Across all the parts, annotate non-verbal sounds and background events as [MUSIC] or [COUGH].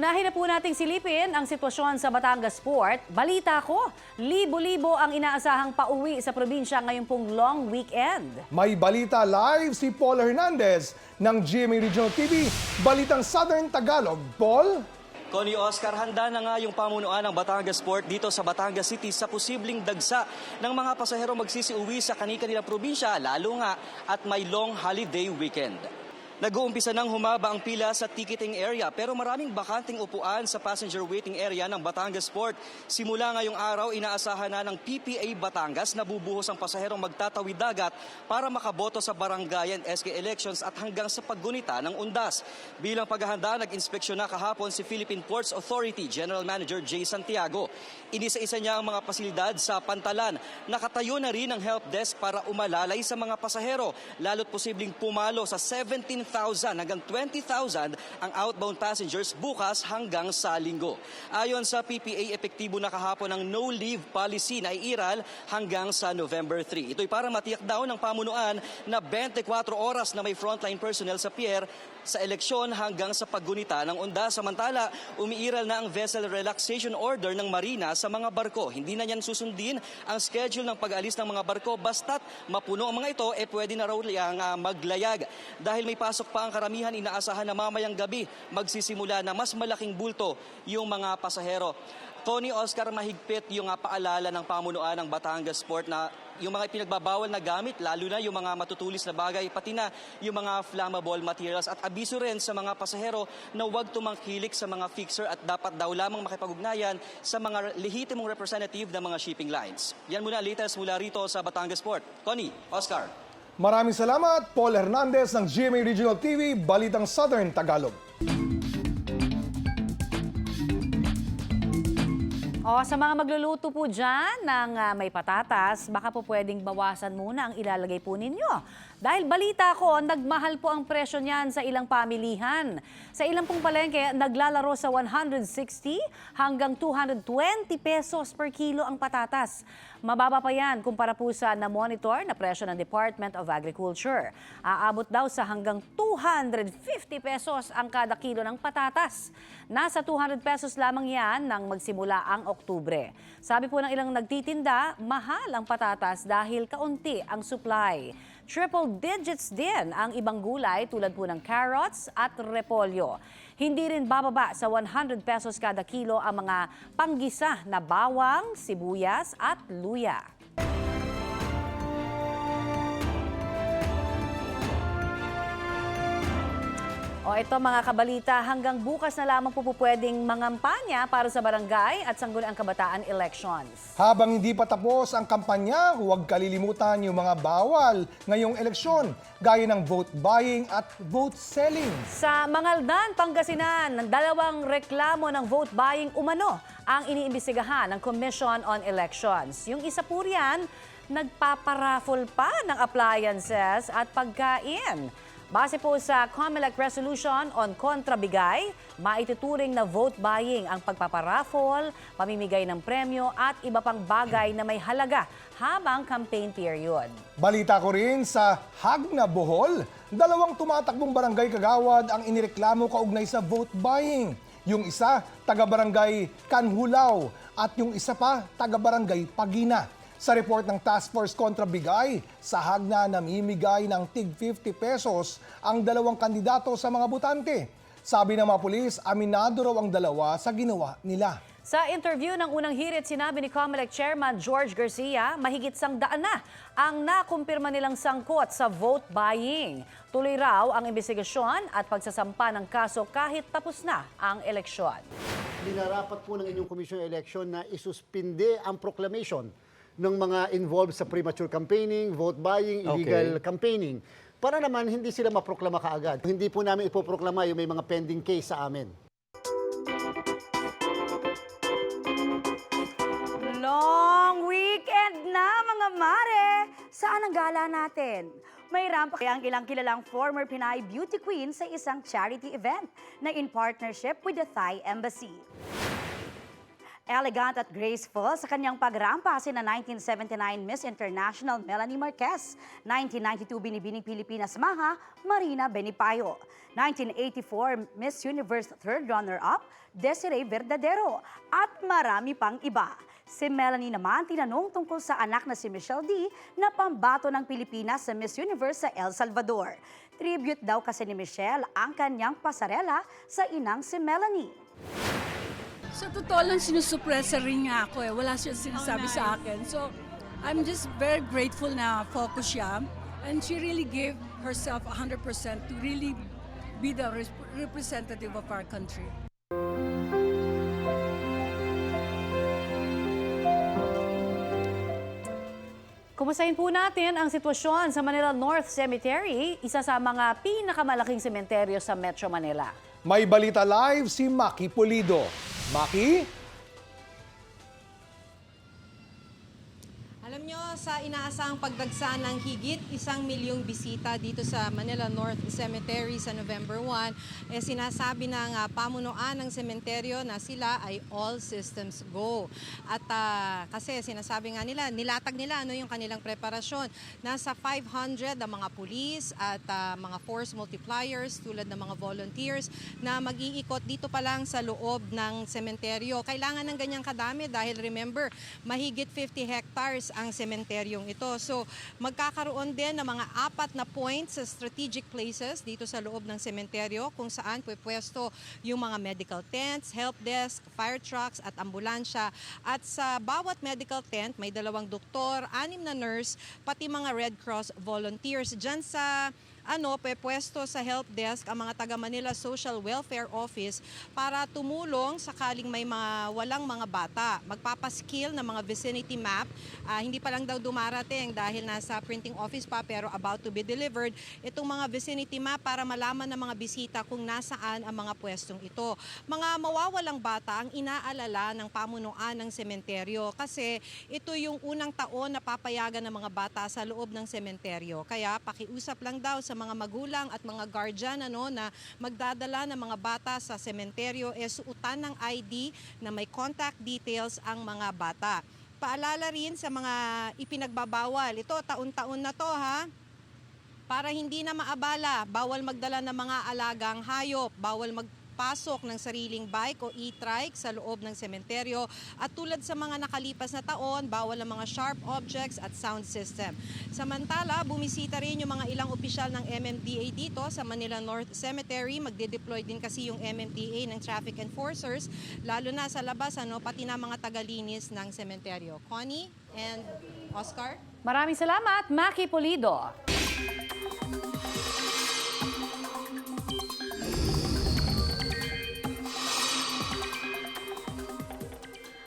Unahin na po nating silipin ang sitwasyon sa Batangas Port. Balita ko, libo-libo ang inaasahang pauwi sa probinsya ngayong pong long weekend. May balita live si Paul Hernandez ng GMA Regional TV, Balitang Southern Tagalog. Paul? Connie Oscar, handa na nga yung pamunuan ng Batangas Port dito sa Batangas City sa posibleng dagsa ng mga pasahero magsisiuwi sa kani-kanilang probinsya, lalo nga at may long holiday weekend. Nag-uumpisa nang humaba ang pila sa ticketing area pero maraming bakanting upuan sa passenger waiting area ng Batangas Port. Simula ngayong araw, inaasahan na ng PPA Batangas na bubuhos ang pasaherong magtatawid dagat para makaboto sa barangay and SK elections at hanggang sa paggunita ng undas. Bilang paghahanda, nag-inspeksyon na kahapon si Philippine Ports Authority General Manager Jay Santiago. Inisa-isa niya ang mga pasilidad sa pantalan. Nakatayo na rin ang help desk para umalalay sa mga pasahero, lalo't posibleng pumalo sa 17,000 hanggang 20,000 ang outbound passengers bukas hanggang sa linggo. Ayon sa PPA, epektibo na kahapon ang no-leave policy na iiral hanggang sa November 3. Ito'y para matiyak daw ng pamunuan na 24 oras na may frontline personnel sa pier sa eleksyon hanggang sa paggunita ng onda. Samantala, umiiral na ang vessel relaxation order ng Marina sa mga barko. Hindi na niyan susundin ang schedule ng pag-alis ng mga barko basta't mapuno ang mga ito, eh pwede na raw liyang ah, maglayag. Dahil may pasok pa ang karamihan, inaasahan na mamayang gabi magsisimula na mas malaking bulto yung mga pasahero. Tony Oscar, mahigpit yung ah, paalala ng pamunuan ng Batangas Port na yung mga pinagbabawal na gamit, lalo na yung mga matutulis na bagay, pati na yung mga flammable materials. At abiso rin sa mga pasahero na huwag tumangkilik sa mga fixer at dapat daw lamang makipag-ugnayan sa mga lehitimong representative ng mga shipping lines. Yan muna, latest mula rito sa Batangas Port. Connie, Oscar. Maraming salamat, Paul Hernandez ng GMA Regional TV, Balitang Southern Tagalog. O sa mga magluluto po dyan ng ah, may patatas, baka po pwedeng bawasan muna ang ilalagay po ninyo. Dahil balita ko, nagmahal po ang presyo niyan sa ilang pamilihan. Sa ilang pong palengke, naglalaro sa 160 hanggang 220 pesos per kilo ang patatas. Mababa pa yan kumpara po sa na-monitor na presyo ng Department of Agriculture. Aabot daw sa hanggang 250 pesos ang kada kilo ng patatas. Nasa 200 pesos lamang yan nang magsimula ang Oktubre. Sabi po ng ilang nagtitinda, mahal ang patatas dahil kaunti ang supply. Triple digits din ang ibang gulay tulad po ng carrots at repolyo. Hindi rin bababa sa 100 pesos kada kilo ang mga panggisa na bawang, sibuyas at luya. O ito mga kabalita, hanggang bukas na lamang po pwedeng mangampanya para sa barangay at sangguniang kabataan elections. Habang hindi pa tapos ang kampanya, huwag kalilimutan yung mga bawal ngayong eleksyon, gaya ng vote buying at vote selling. Sa Mangaldan, Pangasinan, ng dalawang reklamo ng vote buying umano ang iniimbestigahan ng Commission on Elections. Yung isa po riyan, nagpaparaffle pa ng appliances at pagkain. Base po sa COMELEC Resolution on Kontrabigay, maituturing na vote buying ang pagpaparaffle, pamimigay ng premyo at iba pang bagay na may halaga habang campaign period. Balita ko rin sa Hag na Bohol, dalawang tumatakbong barangay kagawad ang inireklamo kaugnay sa vote buying. Yung isa, taga-barangay Kanhulaw at yung isa pa, taga-barangay Pagina. Sa report ng Task Force Kontra Bigay, sa Hagna namimigay ng tig 50 pesos ang dalawang kandidato sa mga butante. Sabi ng mga pulis, aminado raw ang dalawa sa ginawa nila. Sa interview ng unang hirit, sinabi ni COMELEC Chairman George Garcia, mahigit sang daan na ang nakumpirma nilang sangkot sa vote buying. Tuloy raw ang investigasyon at pagsasampa ng kaso kahit tapos na ang eleksyon. Dinarapat po ng inyong Commission on Election na isuspinde ang proclamation ng mga involved sa premature campaigning, vote buying, illegal campaigning. Para naman hindi sila maproklama kaagad. Hindi po namin ipoproklama yung may mga pending case sa amin. Long weekend na mga mare! Saan ang gala natin? May rampa kaya ang ilang kilalang former Pinay beauty queen sa isang charity event na in partnership with the Thai Embassy. Elegant at graceful sa kanyang pagrampa si na 1979 Miss International Melanie Marquez, 1992 Binibining Pilipinas Maha Marina Benipayo, 1984 Miss Universe third runner-up Desiree Verdadero at marami pang iba. Si Melanie naman tinanong tungkol sa anak na si Michelle D na pambato ng Pilipinas sa Miss Universe sa El Salvador. Tribute daw kasi ni Michelle ang kanyang pasarela sa inang si Melanie. Sa totoo lang, sinusupresa rin nga ako eh. Wala siya sinasabi sa akin. So, I'm just very grateful na focus siya. And she really gave herself 100% to really be the res- representative of our country. Kumustahin po natin ang sitwasyon sa Manila North Cemetery, isa sa mga pinakamalaking sementeryo sa Metro Manila. May balita live si Maki Pulido. Maki? Sa inaasahang pagdagsa ng higit isang milyong bisita dito sa Manila North Cemetery sa November 1, eh, sinasabi ng ah, pamunuan ng sementeryo na sila ay all systems go. At ah, kasi sinasabi nga nila, nilatag nila ano yung kanilang preparasyon. Nasa 500 ang mga pulis at ah, mga force multipliers tulad ng mga volunteers na mag-iikot dito pa lang sa loob ng sementeryo. Kailangan ng ganyang kadami dahil remember, mahigit 50 hectares ang sementeryong ito. So magkakaroon din ng mga apat na points sa strategic places dito sa loob ng sementeryo kung saan pwepwesto yung mga medical tents, help desk, fire trucks at ambulansya. At sa bawat medical tent may dalawang doktor, anim na nurse, pati mga Red Cross volunteers. Diyan sa ano, pwesto sa help desk ang mga taga Manila Social Welfare Office para tumulong sakaling may mga walang mga bata. Magpapaskill ng mga vicinity map. Ah, hindi pa lang daw dumarating dahil nasa printing office pa pero about to be delivered itong mga vicinity map para malaman ng mga bisita kung nasaan ang mga pwestong ito. Mga mawawalang bata ang inaalala ng pamunuan ng sementeryo kasi ito yung unang taon na papayagan ng mga bata sa loob ng sementeryo. Kaya pakiusap lang daw sa mga magulang at mga guardian ano, na magdadala ng mga bata sa sementeryo e suutan ng ID na may contact details ang mga bata. Paalala rin sa mga ipinagbabawal. Ito, taon-taon na to ha para hindi na maabala, bawal magdala ng mga alagang hayop, bawal magpasok ng sariling bike o e-trike sa loob ng sementeryo at tulad sa mga nakalipas na taon, bawal ang mga sharp objects at sound system. Samantala, bumisita rin yung mga ilang opisyal ng MMDA dito sa Manila North Cemetery. Magde-deploy din kasi yung MMDA ng traffic enforcers, lalo na sa labas, ano, pati na mga tagalinis ng sementeryo. Connie and Oscar? Maraming salamat, Maki Pulido.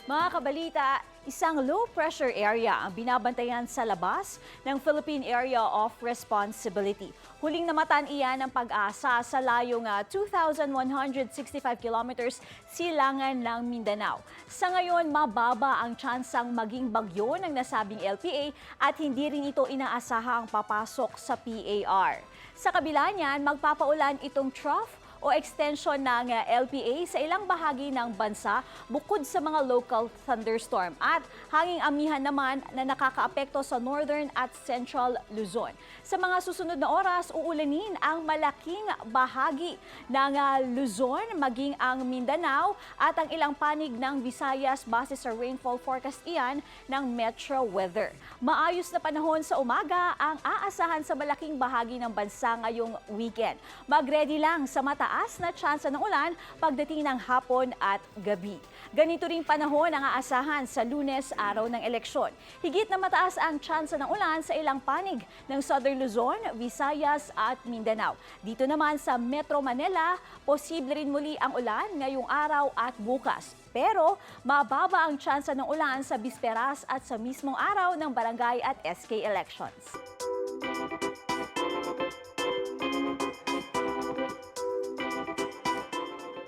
Mga kabalita, isang low-pressure area ang binabantayan sa labas ng Philippine Area of Responsibility. Huling namatan iyan ng pag-asa sa layong ah, 2,165 kilometers silangan ng Mindanao. Sa ngayon, mababa ang tsansang maging bagyo ng nasabing LPA at hindi rin ito inaasahang papasok sa PAR. Sa kabila niyan, magpapaulan itong trough o extension ng uh, LPA sa ilang bahagi ng bansa bukod sa mga local thunderstorm at hanging amihan naman na nakakaapekto sa northern at central Luzon. Sa mga susunod na oras, uulanin ang malaking bahagi ng uh, Luzon, maging ang Mindanao at ang ilang panig ng Visayas base sa rainfall forecast iyan ng Metro Weather. Maayos na panahon sa umaga ang aasahan sa malaking bahagi ng bansa ngayong weekend. Mag-ready lang sa mataas na tsansa ng ulan pagdating ng hapon at gabi. Ganito ring panahon ang aasahan sa lunes, araw ng eleksyon. Higit na mataas ang tsansa ng ulan sa ilang panig ng Southern Luzon, Visayas at Mindanao. Dito naman sa Metro Manila, posible rin muli ang ulan ngayong araw at bukas. Pero mababa ang tsansa ng ulan sa bisperas at sa mismong araw ng barangay at SK elections.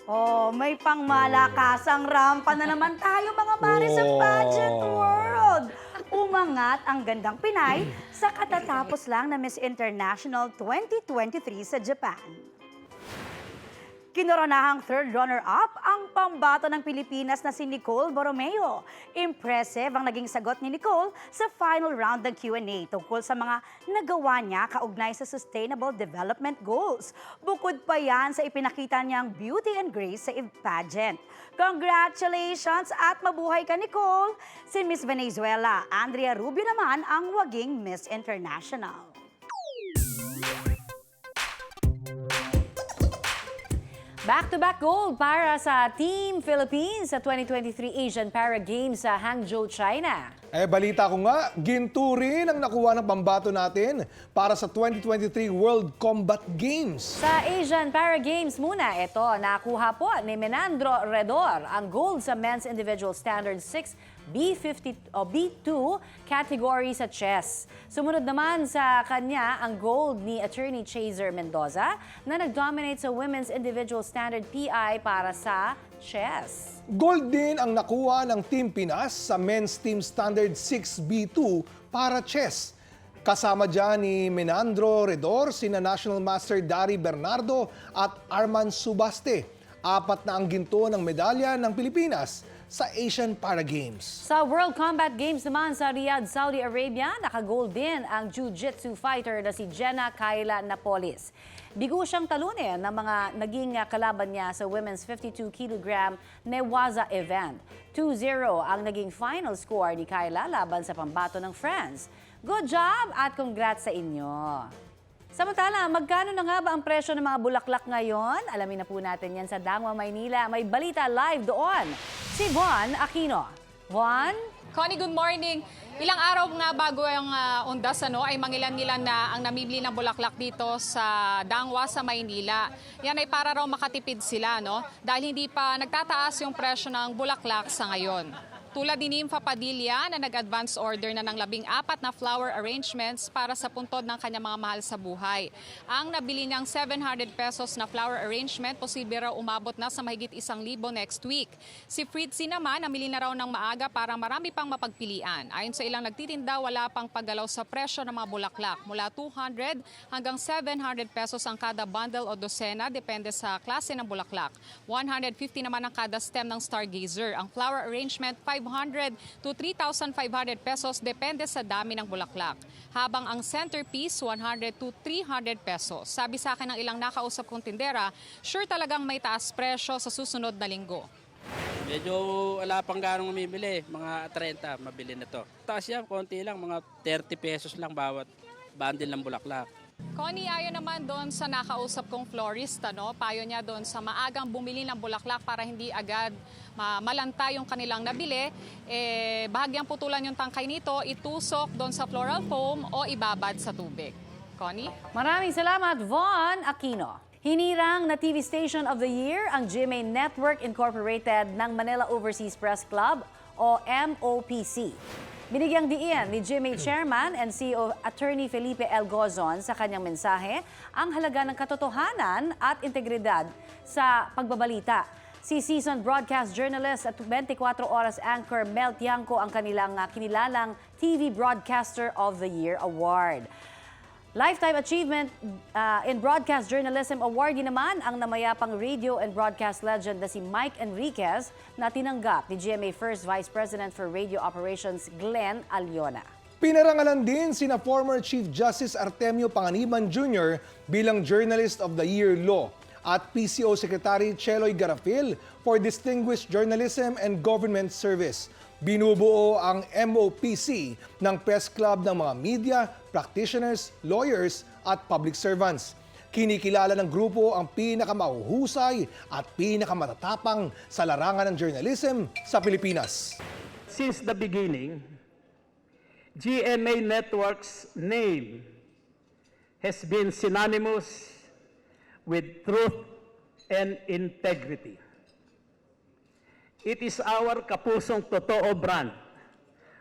Oh, may pangmalakasang rampa na naman tayo mga mare sa pageant world. Umangat ang gandang Pinay sa katatapos lang na Miss International 2023 sa Japan. Kinoronahang third runner-up ang pambato ng Pilipinas na si Nicole Borromeo. Impressive ang naging sagot ni Nicole sa final round ng Q&A tungkol sa mga nagawa niya kaugnay sa Sustainable Development Goals. Bukod pa yan sa ipinakita niyang beauty and grace sa pageant. Congratulations at mabuhay ka Nicole! Si Miss Venezuela, Andrea Rubio naman ang waging Miss International. Back-to-back gold para sa Team Philippines sa 2023 Asian Para Games sa Hangzhou, China. Eh, balita ko nga, ginto rin ang nakuha ng pambato natin para sa 2023 World Combat Games. Sa Asian Para Games muna, ito, nakuha po ni Menandro Redor ang gold sa Men's Individual Standard 6 B50 o B2 category sa chess. Sumunod naman sa kanya ang gold ni attorney Chaser Mendoza na nag-dominate sa Women's Individual Standard PI para sa chess. Gold din ang nakuha ng Team Pinas sa Men's Team Standard 6B2 para chess. Kasama dyan ni Menandro Redor, sina National Master Dari Bernardo at Arman Subaste. Apat na ang ginto ng medalya ng Pilipinas sa Asian Para Games. Sa World Combat Games naman sa Riyadh, Saudi Arabia, nakagold din ang jiu-jitsu fighter na si Jenna Kayla Napolis. Bigo siyang talunin ng mga naging kalaban niya sa women's 52 kg Newaza event. 2-0 ang naging final score ni Kayla laban sa pambato ng France. Good job at congrats sa inyo! Samantala, magkano na nga ba ang presyo ng mga bulaklak ngayon? Alamin na po natin yan sa Dangwa, Maynila. May balita live doon. Si Von Aquino. Von? Connie, good morning. Ilang araw nga bago ang uh, undas ano, ay mangilan-ngilan na ang namibili ng bulaklak dito sa Dangwa sa Maynila. Yan ay para raw makatipid sila no? dahil hindi pa nagtataas yung presyo ng bulaklak sa ngayon. Tulad ni Nympha Padilla na nag-advance order na ng labing apat na flower arrangements para sa puntod ng kanyang mga mahal sa buhay. Ang nabili niyang 700 pesos na flower arrangement, posible raw umabot na sa mahigit isang libo next week. Si Fritzy naman, namili na raw ng maaga para marami pang mapagpilian. Ayon sa ilang nagtitinda, wala pang paggalaw sa presyo ng mga bulaklak. Mula 200 hanggang 700 pesos ang kada bundle o dosena, depende sa klase ng bulaklak. 150 naman ang kada stem ng stargazer. Ang flower arrangement, 500 to 3,500 pesos depende sa dami ng bulaklak. Habang ang centerpiece, 100 to 300 pesos. Sabi sa akin ng ilang nakausap kong tindera, sure talagang may taas presyo sa susunod na linggo. Medyo wala pang ganong mamimili, mga 30 mabili na to. Taas yan, konti lang, mga 30 pesos lang bawat bundle ng bulaklak. Connie, ayon naman doon sa nakausap kong florista, no? payo niya doon sa maagang bumili ng bulaklak para hindi agad malanta yung kanilang nabili. Eh, bahagyang putulan yung tangkay nito, itusok doon sa floral foam o ibabad sa tubig. Connie? Maraming salamat, Von Aquino. Hinirang na TV Station of the Year ang GMA Network Incorporated ng Manila Overseas Press Club o MOPC. Binigyang diin ni GMA Chairman and CEO Attorney Felipe L. Gozon sa kanyang mensahe ang halaga ng katotohanan at integridad sa pagbabalita. Si seasoned broadcast journalist at 24 oras anchor Mel Tiangco ang kanilang ah, kinilalang TV Broadcaster of the Year Award. Lifetime Achievement uh, in Broadcast Journalism Awardee naman ang namayapang radio and broadcast legend na si Mike Enriquez na tinanggap ni GMA First Vice President for Radio Operations Glenn Aliona. Pinarangalan din sina former Chief Justice Artemio Panganiban Jr. bilang Journalist of the Year Law at PCO Secretary Cheloy Garafil for Distinguished Journalism and Government Service. Binubuo ang MOPC ng press club ng mga media, practitioners, lawyers at public servants. Kinikilala ng grupo ang pinakamauhusay at pinakamatatapang sa larangan ng journalism sa Pilipinas. Since the beginning, GMA Network's name has been synonymous with truth and integrity. It is our kapusong totoo brand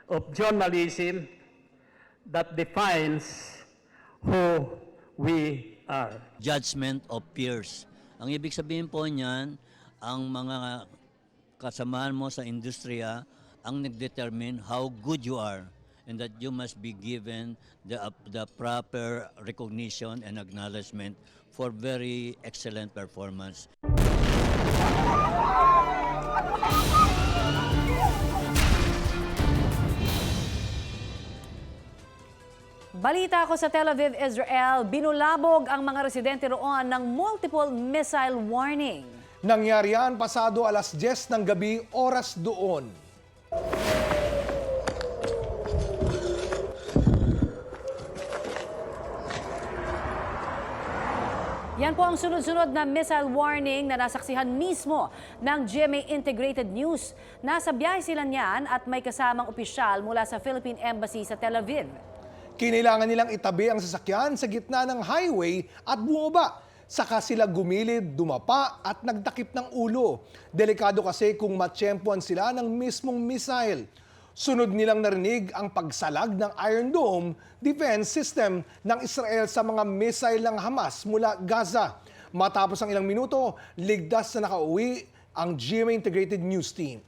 of journalism that defines who we are. judgment of peers. Ang ibig sabihin po niyan, ang mga kasamahan mo sa industriya ang nagdetermine how good you are and that you must be given the, the proper recognition and acknowledgement for very excellent performance. Balita ko sa Tel Aviv, Israel, binulabog ang mga residente roon ng multiple missile warning. Nangyari yan pasado alas 10 ng gabi oras doon. Yan po ang sunod-sunod na missile warning na nasaksihan mismo ng GMA Integrated News. Nasa biyahe sila niyan at may kasamang opisyal mula sa Philippine Embassy sa Tel Aviv. Kinailangan nilang itabi ang sasakyan sa gitna ng highway at bumaba. Saka sila gumilid, dumapa at nagtakip ng ulo. Delikado kasi kung matsyempuan sila ng mismong missile. Sunod nilang narinig ang pagsalag ng Iron Dome defense system ng Israel sa mga missile ng Hamas mula Gaza. Matapos ang ilang minuto, ligtas na nakauwi ang GMA Integrated News Team.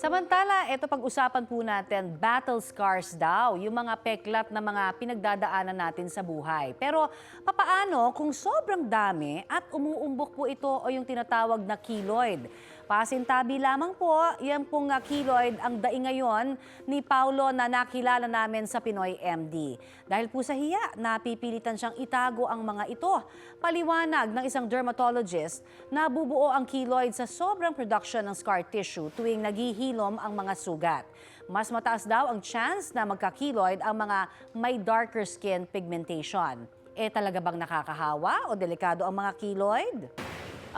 Samantala, ito pag-usapan po natin, battle scars daw, yung mga peklat na mga pinagdadaanan natin sa buhay. Pero papaano kung sobrang dami at umuumbok po ito o yung tinatawag na keloid? Pasintabi lamang po, yan pong uh, keloid ang daing ngayon ni Paulo na nakilala namin sa Pinoy MD. Dahil po sa hiya, napipilitan siyang itago ang mga ito. Paliwanag ng isang dermatologist na bubuo ang keloid sa sobrang production ng scar tissue tuwing naghihilom ang mga sugat. Mas mataas daw ang chance na magka-keloid ang mga may darker skin pigmentation. Eh talaga bang nakakahawa o delikado ang mga keloid?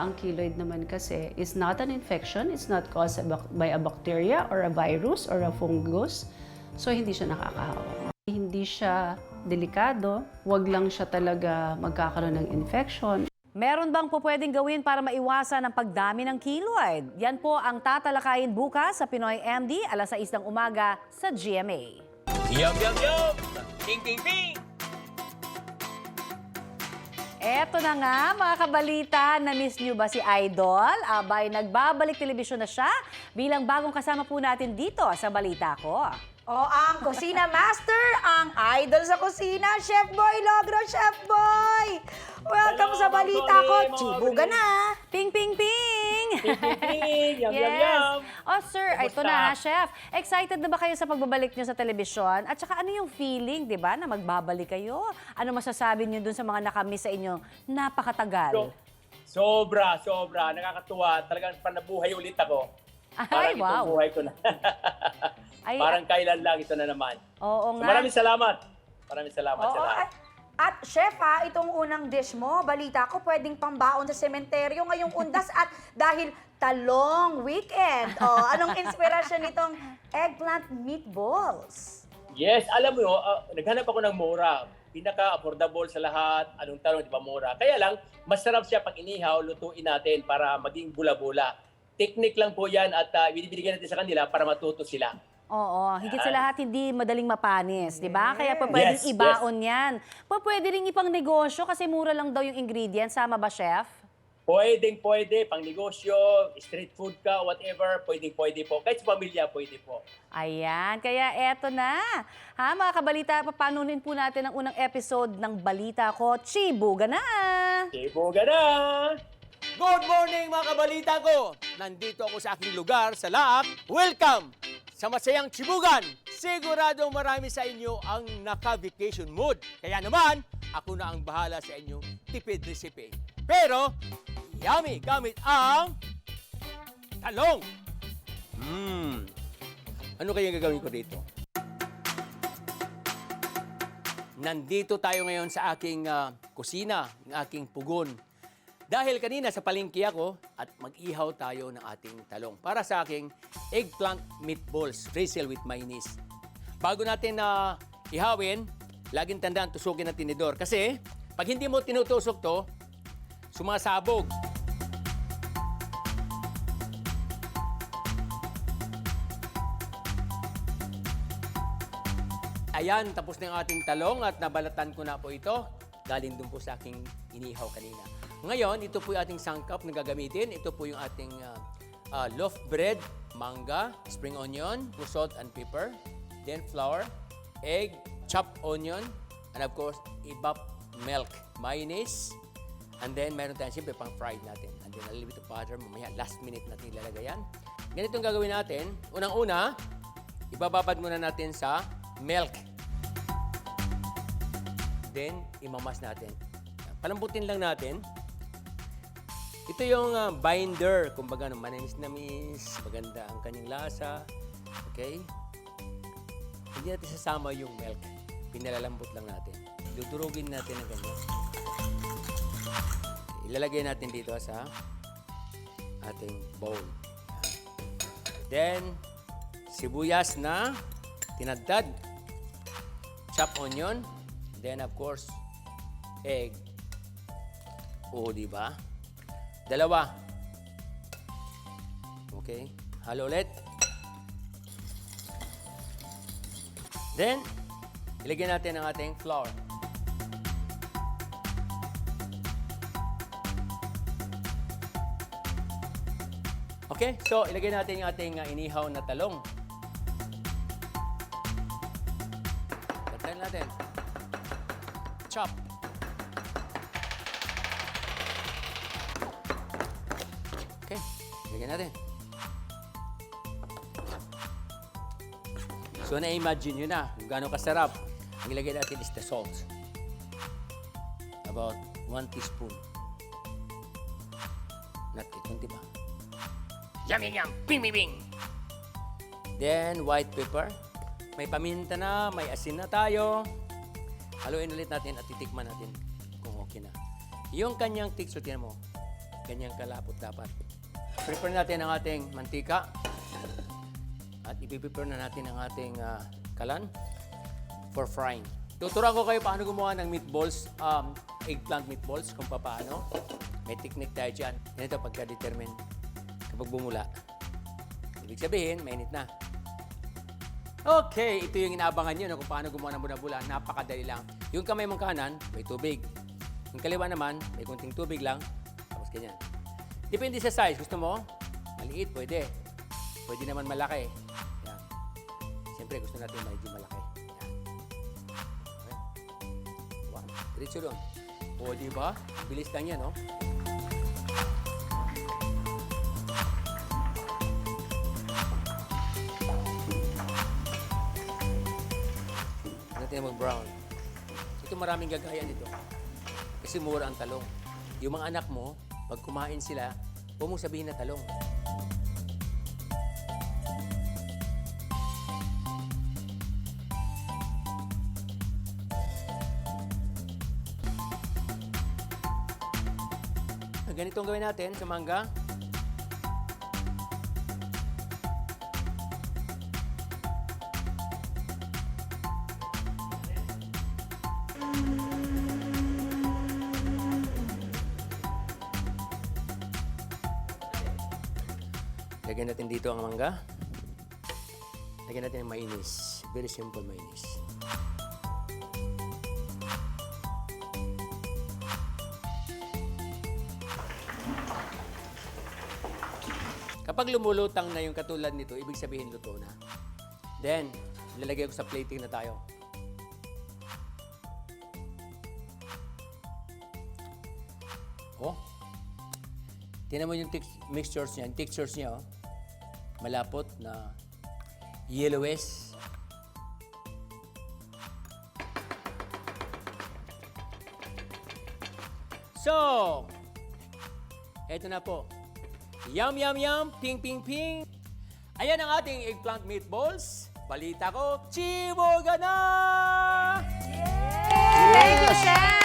Ang keloid naman kasi is not an infection. It's not caused by a bacteria or a virus or a fungus. So, hindi siya nakakahawa. Hindi siya delikado. Huwag lang siya talaga magkakaroon ng infection. Meron bang po pwedeng gawin para maiwasan ang pagdami ng keloid? Yan po ang tatalakayin bukas sa Pinoy MD alas 6 ng umaga sa GMA. Yum, yum, yum! Ping, ping, ping! Eto na nga mga kabalita, na-miss nyo ba si Idol? Abay, nagbabalik telebisyon na siya bilang bagong kasama po natin dito sa Balita Ko. O ang Kusina Master, ang idol sa kusina, Chef Boy Logro, Chef Boy! Welcome sa balita ko, Chibuga na! Ping, ping, ping! Yum, yum, yes. yum! Oh, sir, ito Kumusta? na, chef. Excited na ba kayo sa pagbabalik nyo sa telebisyon? At saka ano yung feeling, di ba, na magbabalik kayo? Ano masasabi nyo dun sa mga nakamiss sa inyo napakatagal? So, sobra, sobra. Nakakatuwa. Talagang panabuhay ulit ako. Ay, Parang wow. buhay ko na. Ay, Parang kailan lang ito na naman. Oo So, nga. maraming salamat. Maraming salamat sa Oo, lahat. at, at chef ha, itong unang dish mo, balita ko, pwedeng pambaon sa sementeryo ngayong undas at dahil talong weekend. O, anong inspirasyon nitong eggplant meatballs? Yes, alam mo, uh, naghanap ako ng mura. Pinaka-affordable sa lahat. Anong tanong, di ba mura? Kaya lang, masarap siya pag inihaw, lutuin natin para maging bula-bula. Technique lang po yan at uh, binibigyan natin sa kanila para matuto sila. Oo, higit sa lahat hindi madaling mapanis, di ba? Kaya pa pwedeng Yes, ibaon yan. Pa pwede rin ipang negosyo kasi mura lang daw yung ingredients. Sama ba, chef? Pwedeng pwede, pang negosyo, street food ka, whatever, pwedeng pwede po. Kahit sa pamilya, pwede po. Ayan, kaya eto na. Ha, mga kabalita, papanunin po natin ang unang episode ng Balita Ko. Chibuga na! Sibuga na! Good morning mga kabalita ko! Nandito ako sa aking lugar sa Laak. Welcome sa masayang Chibugan! Siguradong marami sa inyo ang naka-vacation mood. Kaya naman, ako na ang bahala sa inyong tipid recipe. Pero, yummy gamit ang talong! Mmm! Ano kaya gagawin ko dito? Nandito tayo ngayon sa aking ah, kusina, ng aking pugon. Dahil kanina sa palengke ako at mag-ihaw tayo ng ating talong para sa aking eggplant meatballs, drizzle with mayonnaise. Bago natin na ihawin, laging tandaan tusukin ng tinidor kasi pag hindi mo tinutusok to, sumasabog. Ayan, tapos na ang ating talong at nabalatan ko na po ito. Galing dun po sa aking inihaw kanina. Ngayon, ito po yung ating sangkap na gagamitin. Ito po yung ating uh, uh, loaf bread, manga, spring onion, salt and pepper, then flour, egg, chopped onion, and of course, ibap milk, mayonnaise, and then meron tayong siyempre pang fried natin. And then a little bit of butter, mamaya last minute natin ilalagay yan. Ganito ang gagawin natin. Unang-una, ibababad muna natin sa milk. Then, imamas natin. Palambutin lang natin. Ito yung ah, binder, kumbaga no, manamis na miss, maganda ang kanyang lasa. Okay? Hindi natin sasama yung milk. Pinalalambot lang natin. Dudurugin natin ng ganyan. Ilalagay natin dito sa ating bowl. Then, sibuyas na tinadtad. Chop onion. Then, of course, egg. O, di ba? Dalawa. Okay. Halo ulit. Then, ilagyan natin ang ating flour. Okay, so ilagay natin yung ating uh, inihaw na talong. Tatayin natin. Ilagay natin. So na-imagine nyo na kung gaano kasarap. Ang ilagay natin is the salt. About 1 teaspoon. Not it, kunti ba? Yum, yum, yum! Bing, bing, bing! Then, white pepper. May paminta na, may asin na tayo. Haluin ulit natin at titikman natin kung okay na. Yung kanyang texture, tinan mo, kanyang kalapot dapat. Prepare natin ang ating mantika. At ipiprepare na natin ang ating ah, kalan for frying. Tuturuan ko kayo paano gumawa ng meatballs, um, eggplant meatballs, kung paano. May technique tayo dyan. Ganito pagka-determine kapag bumula. Ibig sabihin, mainit na. Okay, ito yung inaabangan nyo no, kung paano gumawa ng bula-bula. Napakadali lang. Yung kamay mong kanan, may tubig. Yung kaliwa naman, may kunting tubig lang. Tapos ganyan. Depende sa size. Gusto mo? Maliit, pwede. Pwede naman malaki. Yan. Siyempre, gusto natin medyo malaki. Yan. Wow. Diretso doon. O, di ba? Bilis lang yan, no? natin mag-brown. Ito maraming gagaya nito. Kasi mura ang talong. Yung mga anak mo, pag kumain sila, huwag mong sabihin na talong. Ganito ang gawin natin sa mangga. Natin dito ang mangga. Lagyan natin ang mainis. Very simple mainis. Kapag lumulutang na yung katulad nito, ibig sabihin luto na. Then, lalagay ko sa plating na tayo. Oh, Tingnan mo yung tex- mixtures niya, yung textures niya, oh. Malapot na yellowish. So, eto na po. Yum, yum, yum, ping, ping, ping. Ayan ang ating eggplant meatballs. Balita ko, chiboga na! Thank you, Chef!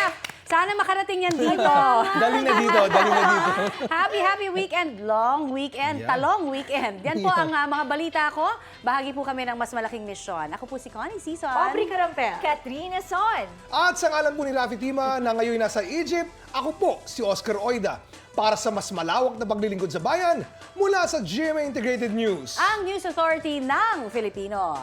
Sana makarating yan dito. [LAUGHS] Dali na dito, dali na dito. [LAUGHS] happy, happy weekend. Long weekend. Yeah. Talong weekend. Yan po Yeah. ang ah, mga balita ko. Bahagi po kami ng mas malaking misyon. Ako po si Connie Season. Aubrey Carampel. Katrina Son. At sa ngalan po ni Rafi Tima na ngayon nasa Egypt, ako po si Oscar Oida para sa mas malawak na paglilingkod sa bayan mula sa GMA Integrated News. Ang News Authority ng Filipino.